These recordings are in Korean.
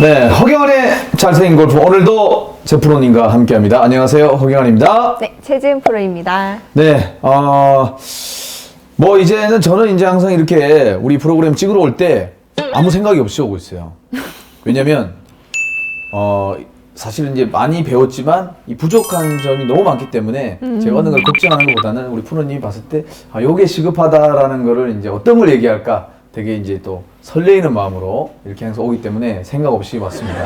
네, 허경환의 잘생긴 골프 오늘도 제 프로님과 함께합니다. 안녕하세요, 허경환입니다. 네, 최지은 프로입니다. 네, 어, 뭐 이제는 저는 이제 항상 이렇게 우리 프로그램 찍으러 올 때 아무 생각이 없이 오고 있어요. 왜냐면 어 사실은 이제 많이 배웠지만 이 부족한 점이 너무 많기 때문에 제가 어느 걸 걱정하는 것보다는 우리 프로님이 봤을 때 아, 요게 시급하다라는 거를 이제 어떤 걸 얘기할까 되게 이제 또 설레이는 마음으로 이렇게 항상 오기 때문에 생각 없이 왔습니다.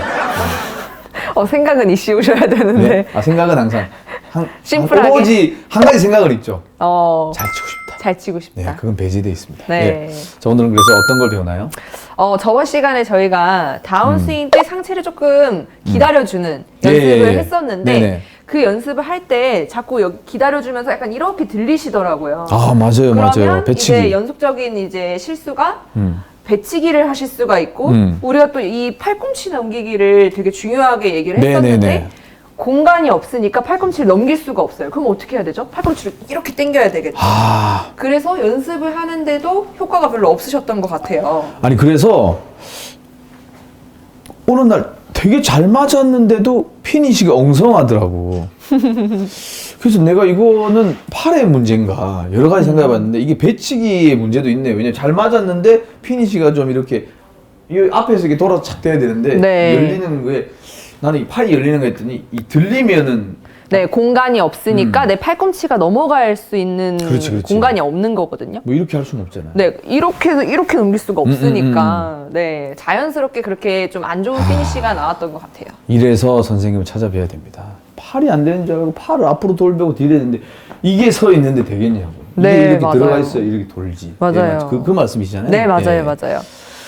어, 생각은 이씨 오셔야 네. 되는데. 네. 아 생각은 항상 한, 심플하게. 한 오로지 한 가지 생각을 있죠. 어, 잘 치고 싶다. 잘 치고 싶다. 네, 그건 배제돼 있습니다. 네. 자, 오늘은 그래서 어떤 걸 배우나요? 어, 저번 시간에 저희가 다운스윙 때 상체를 조금 기다려주는 예, 연습을 예, 예. 했었는데 네네. 그 연습을 할 때 자꾸 여기 기다려주면서 약간 이렇게 들리시더라고요. 아, 맞아요, 맞아요. 배치기. 이제 연속적인 이제 실수가 음. 배치기를 하실 수가 있고 음. 우리가 또 이 팔꿈치 넘기기를 되게 중요하게 얘기를 네네네. 했었는데 공간이 없으니까 팔꿈치를 넘길 수가 없어요. 그럼 어떻게 해야 되죠? 팔꿈치를 이렇게 당겨야 되겠죠. 아, 그래서 연습을 하는데도 효과가 별로 없으셨던 것 같아요. 아니 그래서 어느 날 되게 잘 맞았는데도 피니시가 엉성하더라고. 그래서 내가 이거는 팔의 문제인가 여러 가지 생각해 봤는데 이게 배치기의 문제도 있네. 왜냐면 잘 맞았는데 피니시가 좀 이렇게 이 앞에서 이렇게 돌아서 착 돼야 되는데 네. 열리는 거에 나는 이 팔이 열리는 거 했더니 이 들리면은 네, 공간이 없으니까 음. 내 팔꿈치가 넘어갈 수 있는 그렇지, 그렇지. 공간이 없는 거거든요. 뭐 이렇게 할 수는 없잖아요. 네, 이렇게 이렇게 넘길 수가 음, 없으니까 네 자연스럽게 그렇게 좀안 아. 좋은 피니시가 나왔던 것 같아요. 이래서 선생님을 찾아뵈야 됩니다. 팔이 안 되는 줄 알고 팔을 앞으로 돌배고 뒤에 했는데 이게 서 있는데 되겠냐고. 이게 네, 이렇게 맞아요. 들어가 있어야 이렇게 돌지. 맞아요. 예, 맞- 그, 그 말씀이시잖아요. 네, 맞아요, 예. 맞아요.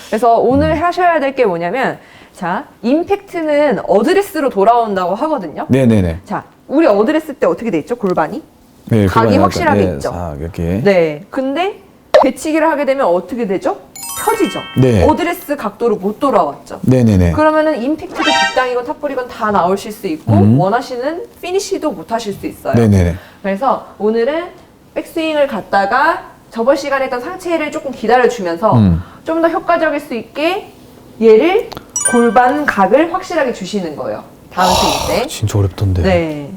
그래서 오늘 하셔야 될 게 뭐냐면 자 임팩트는 어드레스로 돌아온다고 하거든요. 네 네 네. 자, 우리 어드레스 때 어떻게 돼 있죠? 골반이? 네, 각이 확실하게 약간, 있죠. 사, 이렇게. 네. 근데 배치기를 하게 되면 어떻게 되죠? 펴지죠. 네. 어드레스 각도로 못 돌아왔죠. 네네네. 그러면은 임팩트도 빅당이건 탑볼이건 다 나오실 수 있고 음. 원하시는 피니시도 못 하실 수 있어요. 네네네. 그래서 오늘은 백스윙을 갔다가 저번 시간에 했던 상체를 조금 기다려주면서 음. 좀 더 효과적일 수 있게 얘를 골반 각을 확실하게 주시는 거예요. 다음 스윙 때. 진짜 어렵던데. 네.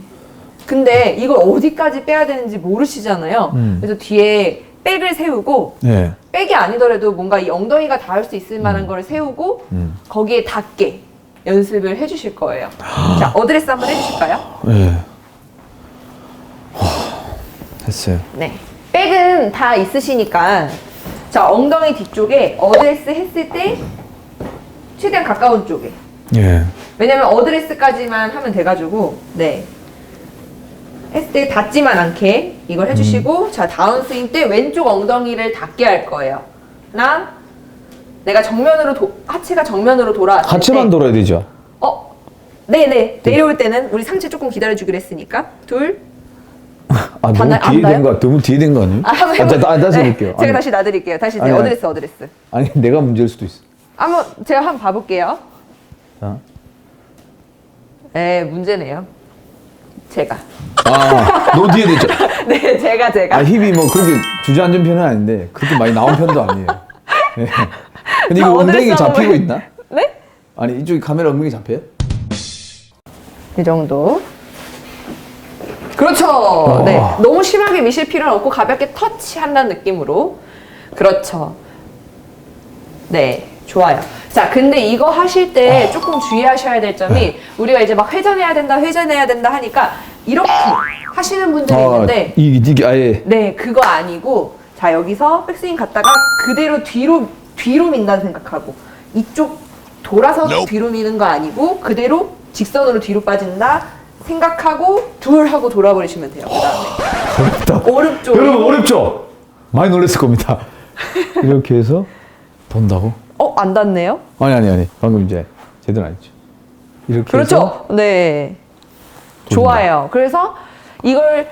근데 이걸 어디까지 빼야 되는지 모르시잖아요. 음. 그래서 뒤에 백을 세우고 네. 백이 아니더라도 뭔가 이 엉덩이가 닿을 수 있을 만한 걸 세우고 음. 거기에 닿게 연습을 해주실 거예요. 자, 어드레스 한번 해주실까요? 네. 와, 했어요. 네. 백은 다 있으시니까 자 엉덩이 뒤쪽에 어드레스 했을 때 최대한 가까운 쪽에 예. 왜냐면 어드레스까지만 하면 돼가지고 네 했을 때 닿지만 않게 이걸 해주시고 자 다운스윙 때 왼쪽 엉덩이를 닿게 할 거예요 하나 내가 정면으로 도- 하체가 정면으로 돌아왔을 하체만 때 돌아야 되죠. 어 네네 내려올 때는 우리 상체 조금 기다려주기로 했으니까 둘 아, 너무 닿나요? 안 뒤에 닿아요? 된 거, 너무 뒤에 된 거 아니에요? 아, 한번 아, 다시 네, 해볼게요. 제가 아니, 다시 놔드릴게요. 다시 이제 아니, 아니. 어드레스, 어드레스. 아니, 내가 문제일 수도 있어. 한번 제가 한번 봐볼게요. 자. 네, 문제네요. 제가. 아, 너무 뒤에 됐죠. 네, 제가 제가. 아, 힙이 뭐 그렇게 주저앉은 편은 아닌데 그렇게 많이 나온 편도 아니에요. 네. 근데 자, 이거 어드레스 잡히고 있나? 네? 아니 이쪽에 카메라 엉덩이 잡혀요? 이 정도. 그렇죠. 네, 너무 심하게 미실 필요는 없고 가볍게 터치한다는 느낌으로. 그렇죠. 네, 좋아요. 자, 근데 이거 하실 때 조금 주의하셔야 될 점이 우리가 이제 막 회전해야 된다, 회전해야 된다 하니까 이렇게 하시는 분들이 있는데 이 이게 아예 네, 그거 아니고 자 여기서 백스윙 갔다가 그대로 뒤로 뒤로 민다는 생각하고 이쪽 돌아서 뒤로 미는 거 아니고 그대로 직선으로 뒤로 빠진다 생각하고 둘 하고 돌아버리시면 돼요. 그다음에 어렵다. 오른쪽 여러분 어렵죠? 많이 놀랐을 겁니다. 이렇게 해서 돈다고? 어안 닿네요. 아니 아니 아니 방금 이제 제대로 안 했죠. 이렇게 해서 그렇죠. 네. 좋아요. 그래서 이걸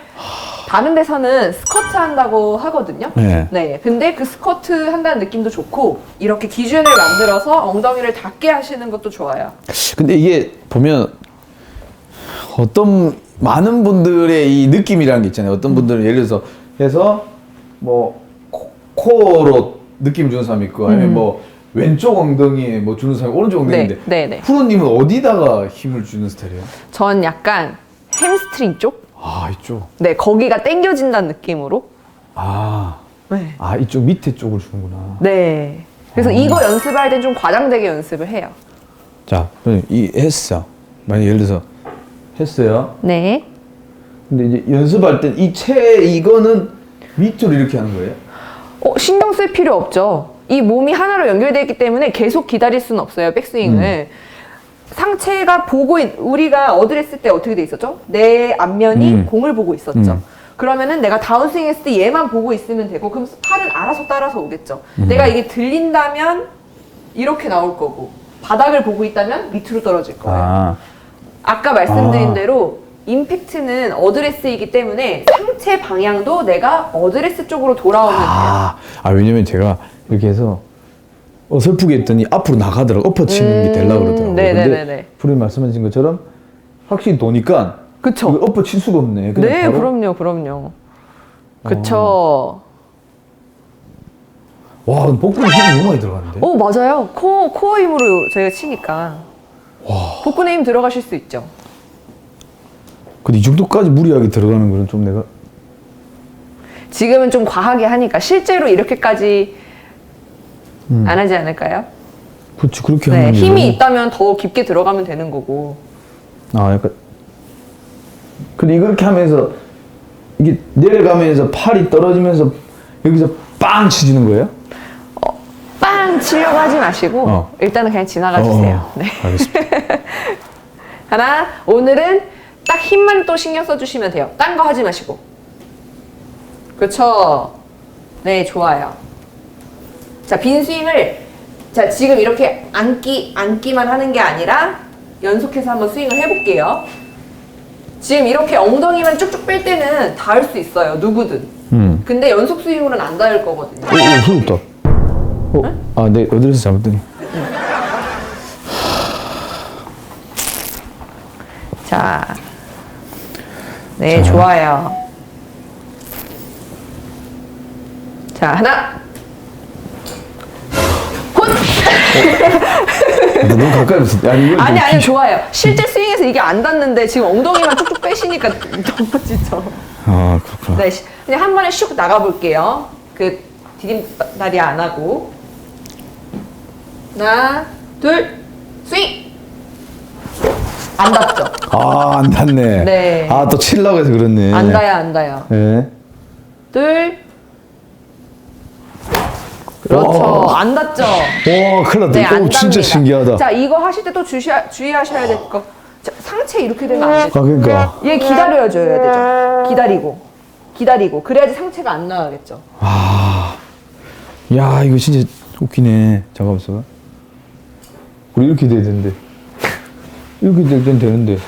다른 데서는 스쿼트 한다고 하거든요. 네. 네. 근데 그 스쿼트 한다는 느낌도 좋고 이렇게 기준을 만들어서 엉덩이를 닿게 하시는 것도 좋아요. 근데 이게 보면 어떤 많은 분들의 이 느낌이라는 게 있잖아요. 어떤 분들은 예를 들어서 해서 뭐 코, 코로 느낌 주는 사람 있고 아니면 뭐 왼쪽 엉덩이에 뭐 주는 사람이 오른쪽 엉덩이인데 네, 네, 네. 프로님은 어디다가 힘을 주는 스타일이에요? 전 약간 햄스트링 쪽? 아 이쪽. 네, 거기가 당겨진다는 느낌으로. 아, 네. 아 이쪽 밑에 쪽을 주는구나. 네. 그래서 이거 연습할 땐 좀 과장되게 연습을 해요. 자, 그럼 이 했어. 만약 예를 들어서 했어요. 네. 근데 이제 연습할 땐이채 이거는 밑으로 이렇게 하는 거예요? 어, 신경 쓸 필요 없죠. 이 몸이 하나로 연결되어 있기 때문에 계속 기다릴 수는 없어요, 백스윙을. 상체가 보고, 있, 우리가 어드레스 때 어떻게 돼 있었죠? 내 앞면이 음. 공을 보고 있었죠. 음. 그러면은 내가 다운스윙 했을 때 얘만 보고 있으면 되고, 그럼 팔은 알아서 따라서 오겠죠. 음. 내가 이게 들린다면 이렇게 나올 거고, 바닥을 보고 있다면 밑으로 떨어질 거예요. 아, 아까 말씀드린 아. 대로 임팩트는 어드레스이기 때문에 상체 방향도 내가 어드레스 쪽으로 돌아오면 돼요. 아, 아 왜냐면 제가 이렇게 해서 어설프게 했더니 앞으로 나가더라고 엎어치는 게 되려고 그러더라고요. 음, 네네네네. 근데 프로님 말씀하신 것처럼 확실히 도니까 그쵸? 엎어칠 수가 없네. 그냥 네, 바로 어. 그럼요, 그럼요. 그쵸. 와, 복근에 힘이 너무 많이 들어가는데? 오, 맞아요. 코어, 코어 힘으로 저희가 치니까. 복근에 힘 들어가실 수 있죠. 근데 이 정도까지 무리하게 들어가는 거는 좀 내가 지금은 좀 과하게 하니까 실제로 이렇게까지 음. 안 하지 않을까요? 그렇지 그렇게 네, 게 힘이 있다면 더 깊게 들어가면 되는 거고. 아 약간 근데 이렇게 하면서 이게 내려가면서 팔이 떨어지면서 여기서 빵 치지는 거예요? 빵 치려고 하지 마시고 어. 일단은 그냥 지나가 주세요. 어, 어. 네. 알겠습니다. 하나, 오늘은 딱 힘만 또 신경 써주시면 돼요. 딴 거 하지 마시고. 그렇죠. 네, 좋아요. 자, 빈 스윙을 자 지금 이렇게 앉기 앉기만 하는 게 아니라 연속해서 한번 스윙을 해볼게요. 지금 이렇게 엉덩이만 쭉쭉 뺄 때는 닿을 수 있어요. 누구든. 음. 근데 연속 스윙으로는 안 닿을 거거든요. 오, 오, 소졌다. 어? 아, 네, 어디서 잘못더니. 자, 네, 좋아요. 자, 하나, 혼! 나 너무 가까이 있었 아니, 이거 아니, 좀 아니, 기- 좋아요. 실제 스윙에서 이게 안 닿는데 지금 엉덩이만 쭉쭉 빼시니까 넘어지죠. 아, 그렇구나. 네, 시- 그냥 한 번에 슉 나가볼게요. 그 디딤다리 안 하고. 하나, 둘, 스윙! 안 닿죠? 아, 안 닿네. 네. 아, 또 치려고 해서 그렇네. 안 닿아요, 안 닿아요. 네. 둘. 그렇죠. 와. 안 닿죠? 와, 큰일 났다. 네, 안 오, 진짜. 신기하다. 자, 이거 하실 때 또 주의하셔야 될 거. 자, 상체 이렇게 되면 안 아, 되죠. 그러니까. 얘 기다려줘야 되죠. 기다리고. 기다리고. 그래야지 상체가 안 나가겠죠. 야, 이거 진짜 웃기네. 잠깐만 있어봐. 우리 이렇게 돼야 되는데. 이렇게 될땐 되는데.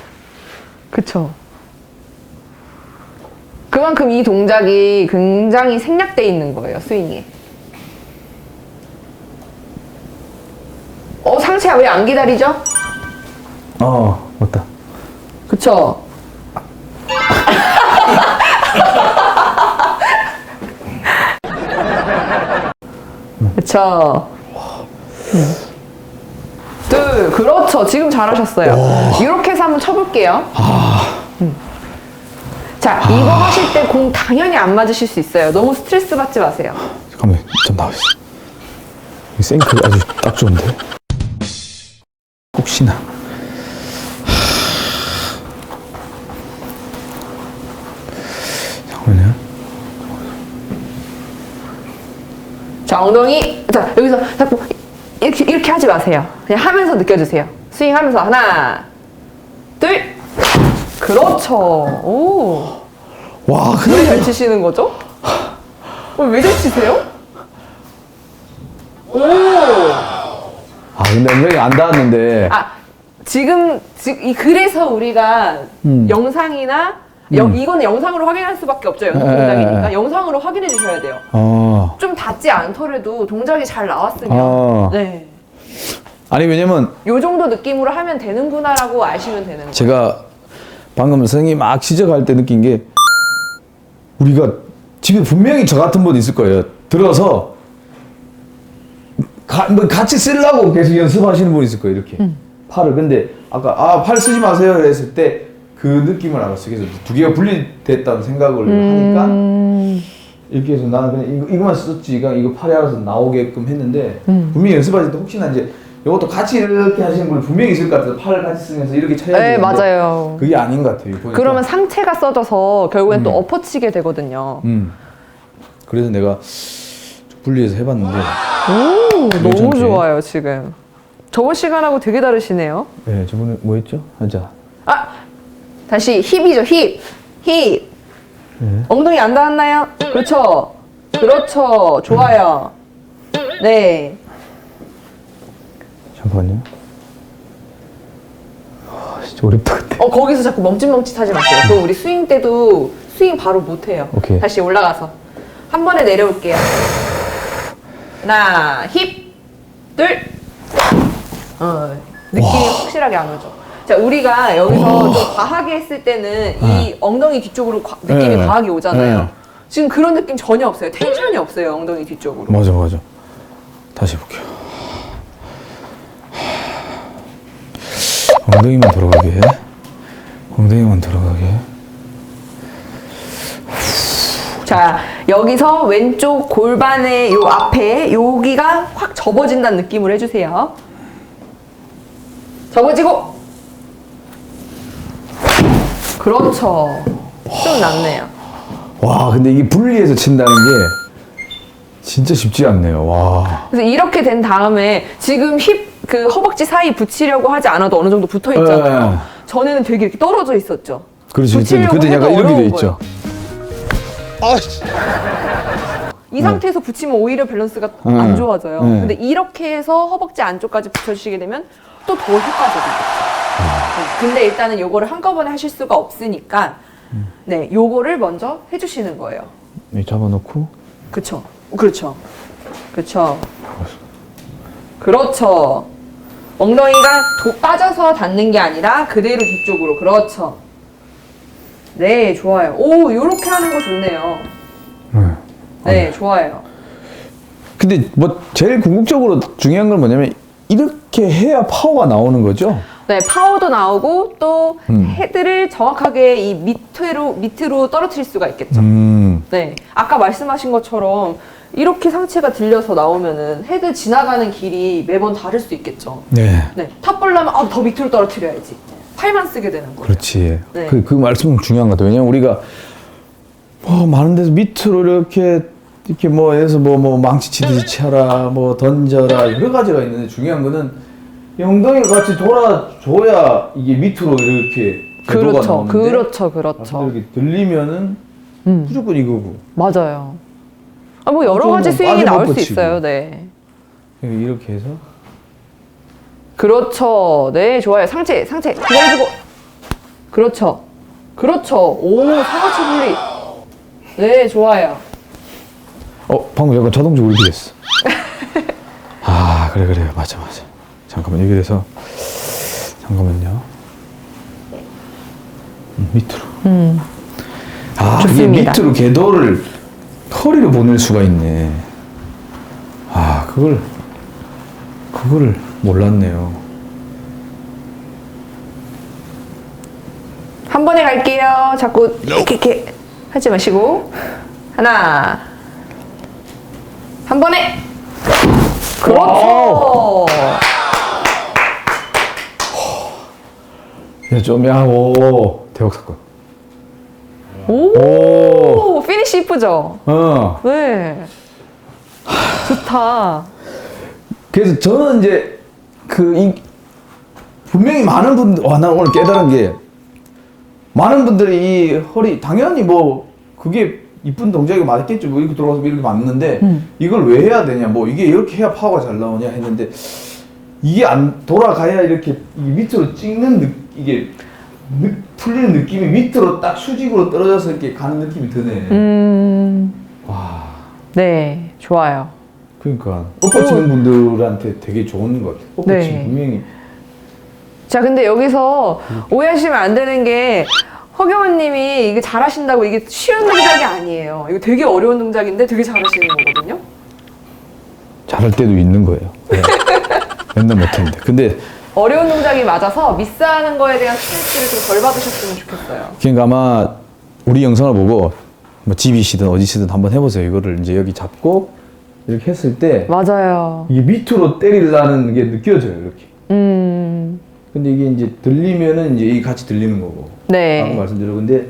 그쵸. 그만큼 이 동작이 굉장히 생략돼 있는 거예요, 스윙에. 어, 상체가 왜안 기다리죠? 어, 맞다. 그쵸. 그쵸. 음. 둘, 그렇죠. 지금 잘하셨어요. 이렇게 해서 한번 쳐볼게요. 음. 자, 이거 하실 때 공 당연히 안 맞으실 수 있어요. 너무 스트레스 받지 마세요. 잠깐만, 좀 나와 있어. 이 생크 아주 딱 좋은데? 혹시나. 잠깐만요. 자, 엉덩이. 자, 여기서 자꾸 이렇게, 이렇게 하지 마세요. 그냥 하면서 느껴주세요. 스윙 하면서 하나, 둘. 그렇죠. 오. 와, 왜 근데. 잘 치시는 거죠? 어, 왜잘 치세요? 오. 아, 근데 엉덩이 안 닿았는데. 아, 지금, 지금, 이, 그래서 우리가 음. 영상이나, 영, 이거는 영상으로 확인할 수밖에 없죠. 연습 에, 에, 동작이니까. 에. 영상으로 확인해 주셔야 돼요. 어. 좀 닿지 않더라도 동작이 잘 나왔으면. 아. 네. 아니, 왜냐면 요 정도 느낌으로 하면 되는구나라고 아시면 되는 거예요. 제가 방금 선생님 막 지적할 때 느낀 게 우리가 집에 분명히 저 같은 분 있을 거예요. 들어서 가, 뭐 같이 쓰려고 계속 연습하시는 분 있을 거예요 이렇게 팔을 근데 아까 아 팔 쓰지 마세요 했을 때 그 느낌을 알았어요 그래서 두 개가 분리됐다는 생각을 하니까 이렇게 해서 나는 그냥 이거, 이거만 썼지 그냥 이거 팔이 알아서 나오게끔 했는데 분명히 연습하실 때 혹시나 이제 이것도 같이 이렇게 하시는 분이 분명히 있을 것 같아서 팔을 같이 쓰면서 이렇게 쳐야 네, 되는데 맞아요. 그게 아닌 것 같아요 보니까. 그러면 상체가 써져서 결국엔 또 엎어치게 되거든요. 음. 그래서 내가 분리해서 해봤는데 오, 너무? 좋아요, 지금. 저번 시간하고 되게 다르시네요. 네 저번에 뭐 했죠? 하자 아! 다시 힙이죠, 힙. 힙. 네. 엉덩이 안 닿았나요? 그렇죠. 그렇죠. 좋아요. 네. 잠깐만요 아, 진짜 어렵다 근데 어, 거기서 자꾸 멈칫멈칫 하지 마세요. 또 우리 스윙 때도 스윙 바로 못 해요. 오케이. 다시 올라가서. 한 번에 내려올게요. 하나, 힙, 둘, 어, 느낌이 확실하게 안 오죠. 자, 우리가 여기서 좀 과하게 했을 때는 이 엉덩이 뒤쪽으로 과- 느낌이 네. 과하게 오잖아요. 네. 지금 그런 느낌 전혀 없어요. 텐션이 없어요, 엉덩이 뒤쪽으로. 맞아 맞아 다시 해볼게요 엉덩이만 돌아가게 엉덩이만 돌아가게 자, 여기서 왼쪽 골반의 요 앞에 여기가 확 접어진다는 느낌으로 해주세요. 접어지고. 그렇죠. 좀 낫네요. 와 근데 이게 분리해서 친다는 게 진짜 쉽지 않네요 와 그래서 이렇게 된 다음에 지금 힙 그 허벅지 사이 붙이려고 하지 않아도 어느 정도 붙어 있잖아요. 네. 전에는 되게 이렇게 떨어져 있었죠. 그렇지 붙이려고 그때 약간 이렇게 돼 있죠 이 상태에서 붙이면 오히려 밸런스가 네. 안 좋아져요. 네. 근데 이렇게 해서 허벅지 안쪽까지 붙여주시게 되면 또 더 효과적이겠죠. 네. 근데 일단은 요거를 한꺼번에 하실 수가 없으니까 네, 요거를 먼저 해주시는 거예요. 네, 잡아놓고 그쵸. 그렇죠. 그렇죠. 그렇죠. 엉덩이가 도, 빠져서 닿는 게 아니라 그대로 뒤쪽으로. 그렇죠. 네, 좋아요. 오, 요렇게 하는 거 좋네요. 네. 네, 좋아요. 근데 뭐 제일 궁극적으로 중요한 건 뭐냐면 이렇게 해야 파워가 나오는 거죠 네, 파워도 나오고 또 음. 헤드를 정확하게 이 밑으로 밑으로 떨어뜨릴 수가 있겠죠. 음 네, 아까 말씀하신 것처럼 이렇게 상체가 들려서 나오면은 헤드 지나가는 길이 매번 다를 수 있겠죠. 네. 네, 탑 보려면 아, 더 밑으로 떨어뜨려야지. 팔만 쓰게 되는 거예요. 그렇지. 네. 그, 그 말씀은 중요한 것 같아요. 왜냐면 우리가 뭐 많은 데서 밑으로 이렇게 이렇게 뭐 해서 뭐, 뭐 망치 치듯이 쳐라, 뭐 던져라 여러 가지가 있는데 중요한 거는 이 엉덩이가 같이 돌아줘야 이게 밑으로 이렇게 궤도가 그렇죠, 나오는데 그렇죠, 그렇죠. 이렇게 들리면은 음, 무조건 이거고 맞아요. 아, 뭐 여러 좀 가지 뭐 스윙이 나올 수. 있어요. 네. 이렇게 해서 그렇죠. 네, 좋아요. 상체, 상체. 기다려주고. 그렇죠. 그렇죠. 오, 상하체 분리. 네, 좋아요. 어 방금 약간 이렇게 됐어. 아 그래 그래 맞아 맞아. 잠깐만 여기 돼서 잠깐만요. 음, 밑으로. 음, 아, 이게 좋습니다. 밑으로 궤도를 허리로 보낼 수가 있네. 아, 그걸, 그거를 몰랐네요. 한 번에 갈게요. 자꾸 이렇게, 이렇게 하지 마시고. 하나. 한 번에. 그렇죠. 야, 좀, 야, 오, 대박 사건. 오, 피니시 이쁘죠? 어. 네. 좋다. 그래서 저는 이제, 그, 이, 분명히 많은 분들, 와, 나 오늘 깨달은 게, 많은 분들이 이 허리, 당연히 뭐, 그게 이쁜 동작이 맞겠죠. 뭐, 이렇게 돌아가서 이렇게 맞는데, 이걸 왜 해야 되냐, 뭐, 이게 이렇게 해야 파워가 잘 나오냐 했는데, 이게 안 돌아가야 이렇게 이 밑으로 찍는 느, 이게 느, 풀리는 느낌이 밑으로 딱 수직으로 떨어져서 이렇게 가는 느낌이 드네. 음, 와, 네, 좋아요. 그러니까 엎어치는 분들한테 되게 좋은 것 같아요. 엎어치는 네. 분명히 자, 근데 여기서 오해하시면 안 되는 게 허경원 님이 이게 잘하신다고 이게 쉬운 동작이 아니에요. 이거 되게 어려운 동작인데 되게 잘하시는 거거든요. 잘할 때도 있는 거예요. 네. 맨날 못했는데. 근데 어려운 동작이 맞아서 미스하는 거에 대한 스트레스를 좀 덜 받으셨으면 좋겠어요. 그러니까 아마 우리 영상을 보고 뭐 집이시든 어디시든 한번 해보세요. 이거를 이제 여기 잡고 이렇게 했을 때 맞아요. 이게 밑으로 때리려는 게 느껴져요. 이렇게. 음, 근데 이게 이제 들리면은 이제 같이 들리는 거고. 아까 네. 말씀드려. 근데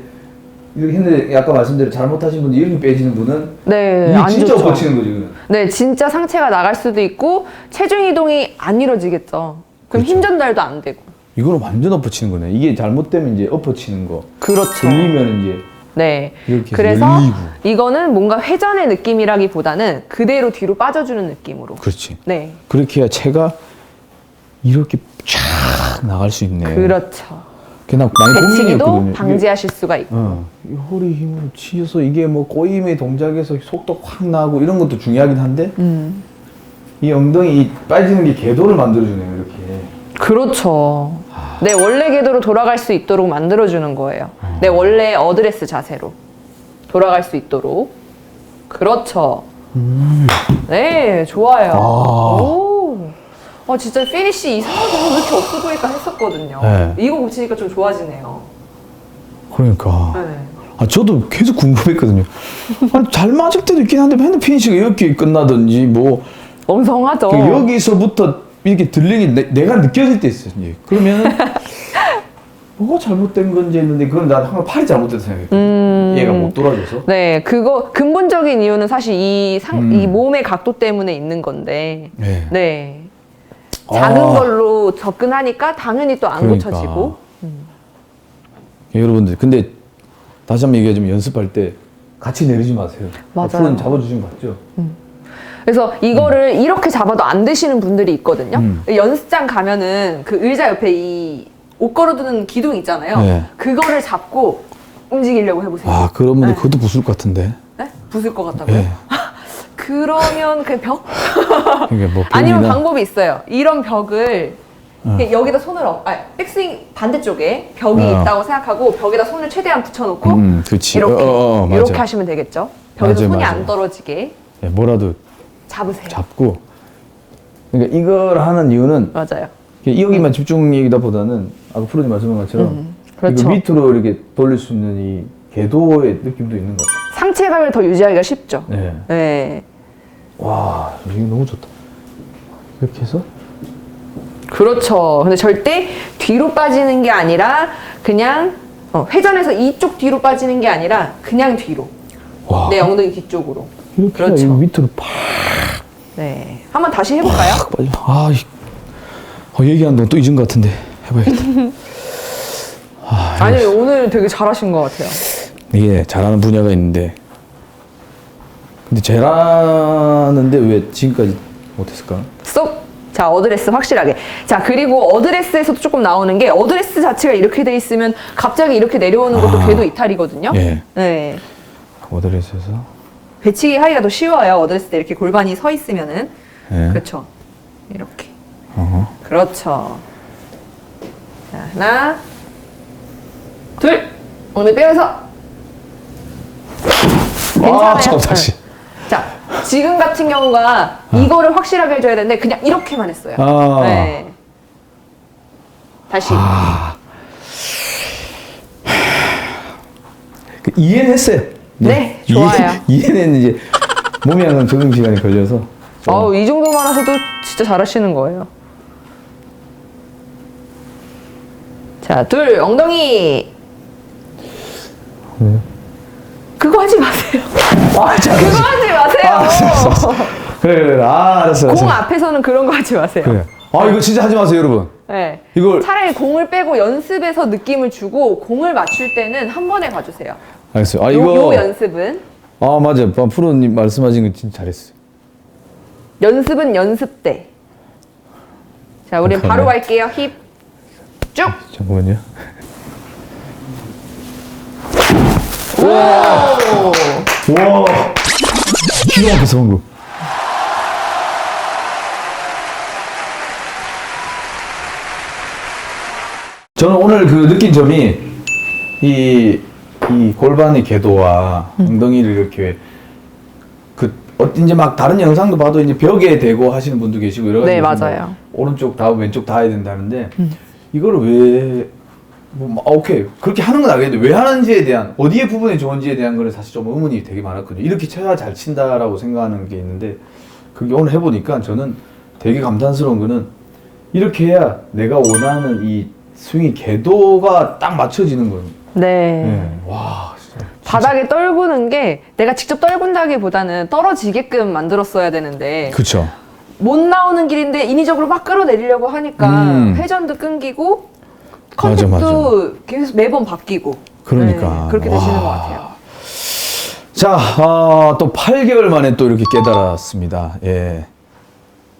이렇게 했는데 아까 말씀대로 잘못하신 분들 이렇게 빼지는 분은 네, 이게 안 진짜 좋죠. 엎어치는 거죠. 이거는. 네, 진짜 상체가 나갈 수도 있고 체중 이동이 안 이루어지겠죠. 그럼 힘 전달도 안 되고. 이거는 완전 엎어치는 거네. 이게 잘못되면 이제 엎어치는 거. 그렇죠. 들리면 이제 네. 이렇게 그래서 열리고. 이거는 뭔가 회전의 느낌이라기보다는 그대로 뒤로 빠져주는 느낌으로. 그렇지. 네. 그렇게 해야 체가 이렇게 쫙 나갈 수 있네. 그렇죠. 그냥 많이 고민이었거든요. 방지하실 수가 있고. 어, 이 허리 힘을 치어서 이게 뭐 꼬임의 동작에서 속도 확 나고 이런 것도 중요하긴 한데 음. 이 엉덩이 이 빠지는 게 궤도를 만들어주네요 이렇게. 그렇죠. 아. 내 원래 궤도로 돌아갈 수 있도록 만들어주는 거예요. 아. 내 원래 어드레스 자세로 돌아갈 수 있도록. 그렇죠. 네, 좋아요. 음. 아. 오. 어, 진짜 피니시 이상하게 왜 이렇게 없어 보일까 했었거든요. 네. 이거 고치니까 좀 좋아지네요. 그러니까. 네. 아 저도 계속 궁금했거든요. 아니, 잘 맞을 때도 있긴 한데 맨날 피니시가 이렇게 끝나든지 뭐 엉성하죠. 그 여기서부터 이렇게 들리기 내, 내가 느껴질 때 있어요. 그러면 뭐가 잘못된 건지 했는데 그건 난 항상 팔이 잘못됐다 생각했거든. 음. 얘가 못 돌아줘서. 네, 그거 근본적인 이유는 사실 이 상, 음. 이 몸의 각도 때문에 있는 건데. 네. 네. 작은 아. 걸로 접근하니까 당연히 또 안 그러니까. 고쳐지고. 예, 여러분들 근데 다시 한번 얘기하자면 연습할 때 같이 내리지 마세요. 맞아요. 앞으로는 잡아주신 거 맞죠? 그래서 이거를 이렇게 잡아도 안 되시는 분들이 있거든요. 음. 연습장 가면은 그 의자 옆에 이 옷 걸어두는 기둥 있잖아요. 네. 그거를 잡고 움직이려고 해보세요. 아 분들 네. 그것도 부술 것 같은데. 네? 부술 것 같다고요? 예. 그러면 그 벽? 이게 뭐 아니면 벽이나 방법이 있어요. 이런 벽을 어. 그냥 여기다 손을 얹, 아, 백스윙 반대쪽에 벽이 어. 있다고 생각하고 벽에다 손을 최대한 붙여놓고 음, 그렇지. 이렇게 어, 어, 어, 맞아. 이렇게 하시면 되겠죠. 벽에서 맞아요, 손이 맞아요. 안 떨어지게 예, 뭐라도 잡으세요. 잡고. 그러니까 이걸 하는 이유는 맞아요. 여기만 집중 얘기다보다는 아까 프로님 말씀한 것처럼 음, 그렇죠. 이거 밑으로 이렇게 돌릴 수 있는 이 궤도의 느낌도 있는 것 같아요. 상체각을 더 유지하기가 쉽죠. 네. 네. 와, 이거 너무 좋다. 이렇게 해서 그렇죠. 근데 절대 뒤로 빠지는 게 아니라 그냥 어, 회전해서 이쪽 뒤로 빠지는 게 아니라 그냥 뒤로. 와, 내 엉덩이 뒤쪽으로. 이렇게 그렇죠. 그렇죠. 밑으로 팍 네. 한번 다시 해볼까요? 빠져. 아, 이, 어, 얘기하는 동안 또 잊은 것 같은데 해봐야겠다. 아니 오늘 되게 잘하신 것 같아요. 이게 잘하는 분야가 있는데 근데 잘하는데 왜 지금까지 못했을까? 쏙. 자, 어드레스 확실하게. 자, 그리고 어드레스에서도 조금 나오는 게 어드레스 자체가 이렇게 돼 있으면 갑자기 이렇게 내려오는 것도 아. 궤도 이탈이거든요. 예. 네. 어드레스에서 배치기 하기가 더 쉬워요. 어드레스 때 이렇게 골반이 서 있으면은. 예. 그렇죠. 이렇게. 그렇죠. 자, 하나, 둘. 오늘 빼면서. 괜찮아요. 아, 잠깐 다시. 네. 자, 지금 같은 경우가 이거를 확실하게 해줘야 되는데 그냥 이렇게만 했어요. 아. 네. 다시. 그 이해는 했어요. 네, 이해- 좋아요. 이해 는 이제 몸이 항상 적응 시간이 걸려서. 좀 어우, 이 정도만 하셔도 진짜 잘하시는 거예요. 자, 둘, 엉덩이. 네. 그거 하지 마세요. 아, 자, 그거 하지 마세요. 아, 알았어, 알았어. 그래, 그래, 그래. 아, 알았어, 알았어. 공 앞에서는 그런 거 하지 마세요. 그래. 아, 이거 진짜 하지 마세요, 여러분. 네. 이걸 차라리 공을 빼고 연습에서 느낌을 주고 공을 맞출 때는 한 번에 가주세요. 알겠어요. 아, 요, 이거 요 연습은 아, 맞아요. 아, 프로님 말씀하신 거 진짜 잘했어요. 연습은 연습 때. 자, 우린. 바로 갈게요. 힙 쭉. 잠깐만요. 오! 와, 기가 막혔어, 방금. 저는 오늘 그 느낀 점이 이, 이 골반의 궤도와 엉덩이를 이렇게 그 어, 이제 막 다른 영상도 봐도 이제 벽에 대고 하시는 분도 계시고 여러 가지 네, 뭐 맞아요. 오른쪽 다 왼쪽 다 해야 된다는데 이거를 왜 뭐, 뭐, 아, 오케이 그렇게 하는 건 알겠는데 왜 하는지에 대한 어디에 부분이 좋은지에 대한 거는 사실 좀 의문이 되게 많았거든요. 이렇게 쳐야 잘 친다라고 생각하는 게 있는데 그게 오늘 해보니까 저는 되게 감탄스러운 거는 이렇게 해야 내가 원하는 이 스윙의 궤도가 딱 맞춰지는 거예요. 네. 네. 와 진짜. 바닥에 떨구는 게 내가 직접 떨군다기보다는 떨어지게끔 만들었어야 되는데 그쵸. 못 나오는 길인데 인위적으로 막 끌어내리려고 하니까 음. 회전도 끊기고 맞아, 컨택도 계속 매번 바뀌고 그러니까. 네, 그렇게 되시는 와. 것 같아요. 자, 어, 또 8개월 만에 또 이렇게 깨달았습니다. 예.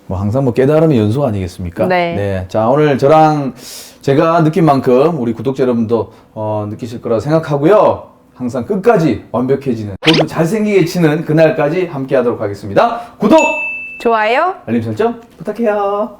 뭐 항상 뭐 깨달음이 연소 아니겠습니까? 네. 자, 오늘 저랑 제가 느낀 만큼 우리 구독자 여러분도 어, 느끼실 거라 생각하고요. 항상 끝까지 완벽해지는, 그리고 잘생기게 치는 그날까지 함께 하도록 하겠습니다. 구독! 좋아요. 알림 설정 부탁해요.